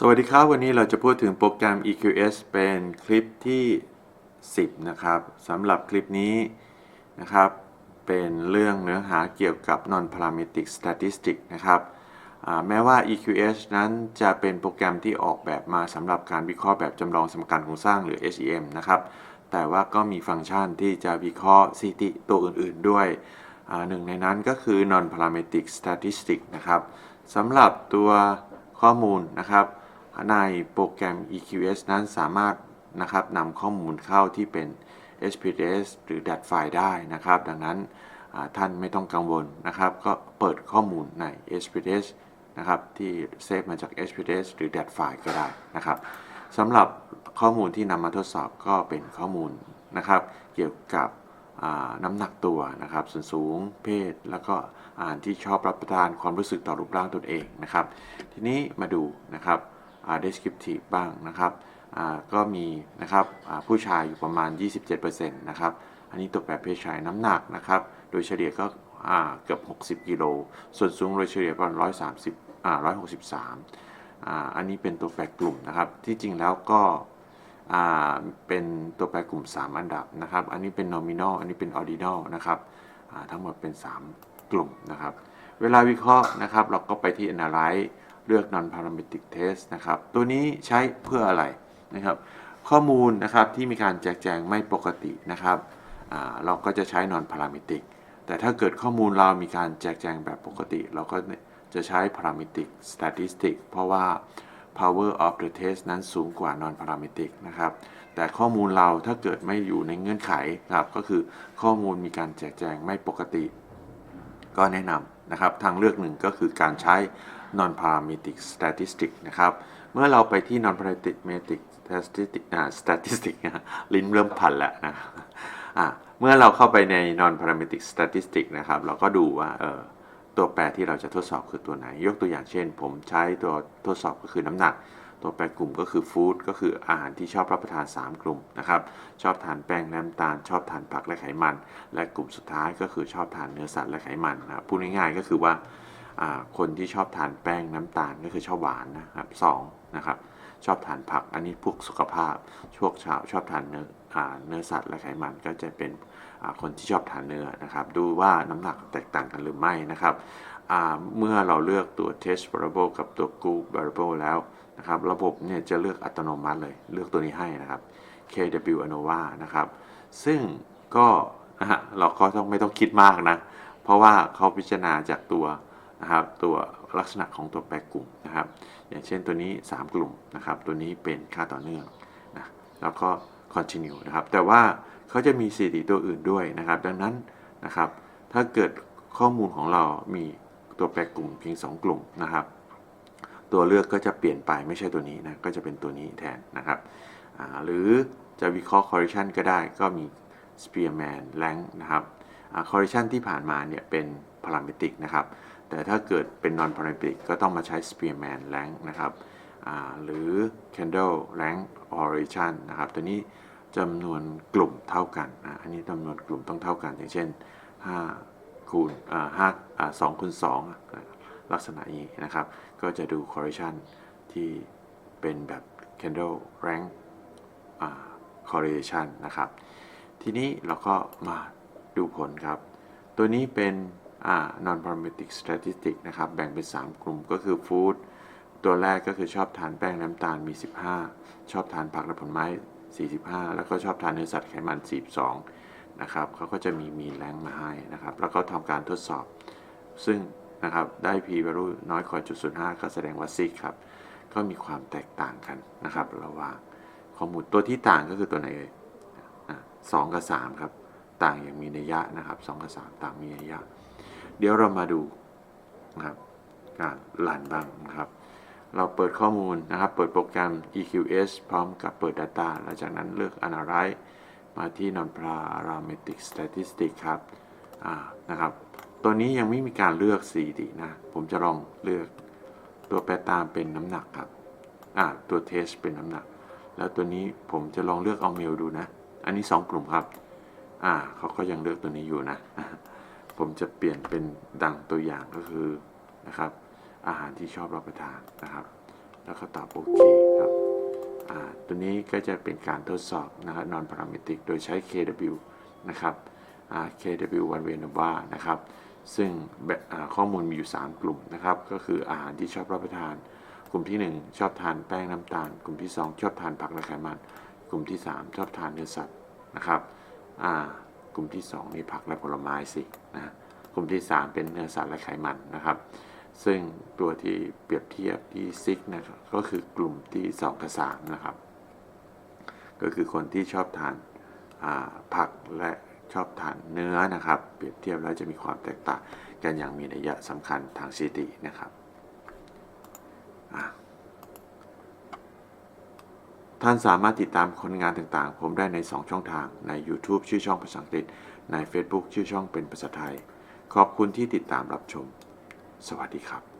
สวัสดีครับ วันนี้เราจะพูดถึงโปรแกรม EQS เป็นคลิปที่ 10 นะครับสำหรับคลิปนี้นะครับ เป็นเรื่องเนื้อหาเกี่ยวกับ non-parametric statistics นะครับแม้ว่า EQS นั้นจะเป็นโปรแกรมที่ออกแบบมาสำหรับการวิเคราะห์แบบจำลองสมการโครงสร้างหรือ HEM นะครับ แต่ว่าก็มีฟังก์ชันที่จะวิเคราะห์สถิติตัวอื่นๆด้วยหนึ่งในนั้นก็คือ non-parametric statistics นะครับสำหรับตัวข้อมูลนะครับ ในโปรแกรม EQS นั้นสามารถนะครับนำข้อมูลเข้าที่เป็น SPSS หรือ DAT ไฟล์ได้นะครับ ดังนั้นท่านไม่ต้องกังวลนะครับ ก็เปิดข้อมูลใน SPSS นะครับที่เซฟมาจาก SPSS หรือ DAT ไฟล์ก็ได้นะครับสำหรับข้อมูลที่นำมาทดสอบก็เป็นข้อมูลนะครับ เกี่ยวกับน้ำหนักตัวนะครับส่วนสูงเพศ แล้วก็อาหารที่ชอบรับประทานความรู้สึกต่อรูปร่างตนเองนะครับ ทีนี้มาดูนะครับ descriptive บ้างนะครับก็มีนะครับผู้ชายอยู่ประมาณ 27%นะครับ อันนี้ตัวแปรเพศชายน้ำหนักนะครับ โดยเฉลี่ยก็เกือบ 60 กิโล ส่วนสูงโดยเฉลี่ยประมาณ 130อ่า163 อันนี้เป็นตัวแปรกลุ่มนะครับ ที่จริงแล้วก็เป็นตัวแปรกลุ่ม 3 อันดับนะครับ อันนี้เป็น nominal อันนี้เป็น ordinal นะครับทั้งหมดเป็น 3 กลุ่มนะครับ เวลาวิเคราะห์นะครับ เราก็ไปที่ analyze เลือก non parametric test นะครับ ตัวนี้ใช้เพื่ออะไรนะครับ ข้อมูลนะครับที่มีการแจกแจงไม่ปกตินะครับเราก็จะใช้ non parametric แต่ถ้าเกิดข้อมูลเรามีการแจกแจงแบบปกติ เราก็จะใช้ parametric statistic เพราะว่า power of the test นั้นสูงกว่า non parametric นะครับ แต่ข้อมูลเราถ้าเกิดไม่อยู่ในเงื่อนไขครับก็คือข้อมูลมีการแจกแจงไม่ปกติ ก็แนะนำนะครับ ทางเลือกหนึ่งก็คือการใช้ non parametric statistic นะครับ เมื่อเราไปที่ non parametric statistic อ่า statistic นะลิ้นเริ่มพันแล้วนะอ่าเมื่อเราเข้าไปใน non parametric statistic นะครับ เราก็ดูว่าเออตัวแปรที่เราจะทดสอบคือตัวไหน ยกตัวอย่างเช่น ผมใช้ตัวทดสอบก็คือน้ำหนัก ตัวแปรกลุ่มก็คือฟู้ดก็คืออาหารที่ชอบรับประทาน 3 กลุ่มนะครับ ชอบทานแป้งน้ำตาล ชอบทานผักและไขมัน และกลุ่มสุดท้ายก็คือชอบทานเนื้อสัตว์และไขมันนะครับพูดง่ายๆก็คือว่า คนที่ชอบทานแป้งน้ำตาลก็คือชอบหวานนะครับสองนะครับ ชอบทานผักอันนี้พวกสุขภาพช่วงเช้าชอบทานเนื้ออเนื้อสัตว์และไขมันก็จะเป็นคนที่ชอบทานเนื้อนะครับ ดูว่าน้ำหนักแตกต่างกันหรือไม่นะครับเมื่อเราเลือกตัว test variable กับตัว group variable แล้วนะครับ ระบบเนี่ยจะเลือกอัตโนมัติเลย เลือกตัวนี้ให้นะครับ KW ANOVA นะครับ ซึ่งก็นะฮะเราก็ต้องไม่ต้องคิดมากนะ เพราะว่าเขาพิจารณาจากตัว นะครับตัวลักษณะของตัวแปรกลุ่มนะครับ อย่างเช่นตัวนี้ 3 กลุ่มนะครับ ตัวนี้เป็นค่าต่อเนื่องนะแล้วก็ continue นะครับ แต่ว่าเขาจะมีสถิติตัวอื่นด้วยนะครับ ดังนั้นนะครับ ถ้าเกิดข้อมูลของเรามีตัวแปรกลุ่มเพียง 2 กลุ่มนะครับ ตัวเลือกก็จะเปลี่ยนไปไม่ใช่ตัวนี้นะ ก็จะเป็นตัวนี้แทนนะครับหรือจะวิเคราะห์ correlation ก็ได้ก็มี Spearman Rank นะครับ correlation ที่ผ่านมาเนี่ยเป็น parametric นะครับ แต่ถ้าเกิดเป็น non parametric ก็ต้องมาใช้ Spearman Rank นะครับหรือ Candle Rank Correlation นะครับตัวนี้จำนวนกลุ่มเท่ากันนะอันนี้จำนวนกลุ่มต้องเท่ากัน อย่างเช่น5คูณอ่า5อ่า2คูณ2อะลักษณะนี้นะครับ ก็จะดู correlation ที่เป็นแบบ candle rank correlation นะครับ ทีนี้เราก็มาดูผลครับ ตัวนี้เป็น non parametric statistic นะครับ แบ่งเป็น 3 กลุ่มก็คือ food ตัวแรกก็คือชอบทานแป้งน้ำตาลมี 15 ชอบทานผักและผลไม้ 45 แล้วก็ชอบทานเนื้อสัตว์ไขมัน 42 นะครับเขาก็จะมีมีแรงมาให้นะครับ แล้วก็ทำการทดสอบ ซึ่งนะครับ ได้ p value น้อยกว่าจุด05ก็แสดงว่าซิกครับ ก็มีความแตกต่างกันนะครับ ระหว่างข้อมูลตัวที่ต่างก็คือตัวไหนเอ่ยสองกับสามครับ ต่างอย่างมีนัยยะนะครับสองกับสามต่างมีนัยยะ เดี๋ยวเรามาดูนะครับการหลันบ้างนะครับ เราเปิดข้อมูลนะครับ เปิดโปรแกรม EQS พร้อมกับเปิด Data หลังจากนั้นเลือก Analyze มาที่ Non Parametric Statistics ครับนะครับ ตัวนี้ยังไม่มีการเลือกสีดีนะ ผมจะลองเลือกตัวแปรตามเป็นน้ำหนักครับตัวเทสเป็นน้ำหนัก แล้วตัวนี้ผมจะลองเลือกเอาเมลดูนะ อันนี้ 2 กลุ่มครับ อ่าเขาก็ยังเลือกตัวนี้อยู่นะ ผมจะเปลี่ยนเป็นดังตัวอย่างก็คือนะครับ อาหารที่ชอบรับประทานนะครับ แล้วก็ตอบโอเคครับตัวนี้ก็จะเป็นการทดสอบนะครับ non parametric โดยใช้ KW นะครับ KW one way nova นะครับ ซึ่งข้อมูลมีอยู่ 3 กลุ่มนะครับ ก็คืออาหารที่ชอบรับประทาน กลุ่มที่ 1 ชอบทานแป้งน้ำตาล กลุ่มที่ 2 ชอบทานผักและไขมัน กลุ่มที่ 3 ชอบทานเนื้อสัตว์นะครับ กลุ่มที่ 2 นี่ผักและผลไม้สินะกลุ่มที่ 3 เป็นเนื้อสัตว์และไขมันนะครับ ซึ่งตัวที่เปรียบเทียบที่ซิกนะครับก็คือกลุ่มที่ 2 กับ 3 นะครับ ก็คือคนที่ชอบทานาผักและชอบทานเนื้อนะครับ เปรียบเทียบแล้วจะมีความแตกต่างกันอย่างมีนัยสำคัญทางสถิตินะครับอะ ท่านสามารถติดตามผลงานต่างๆ ผมได้ใน 2 ช่องทาง ใน YouTube ชื่อช่องภาษาอังกฤษ ใน Facebook ชื่อช่องเป็นภาษาไทย ขอบคุณที่ติดตามรับชม สวัสดีครับ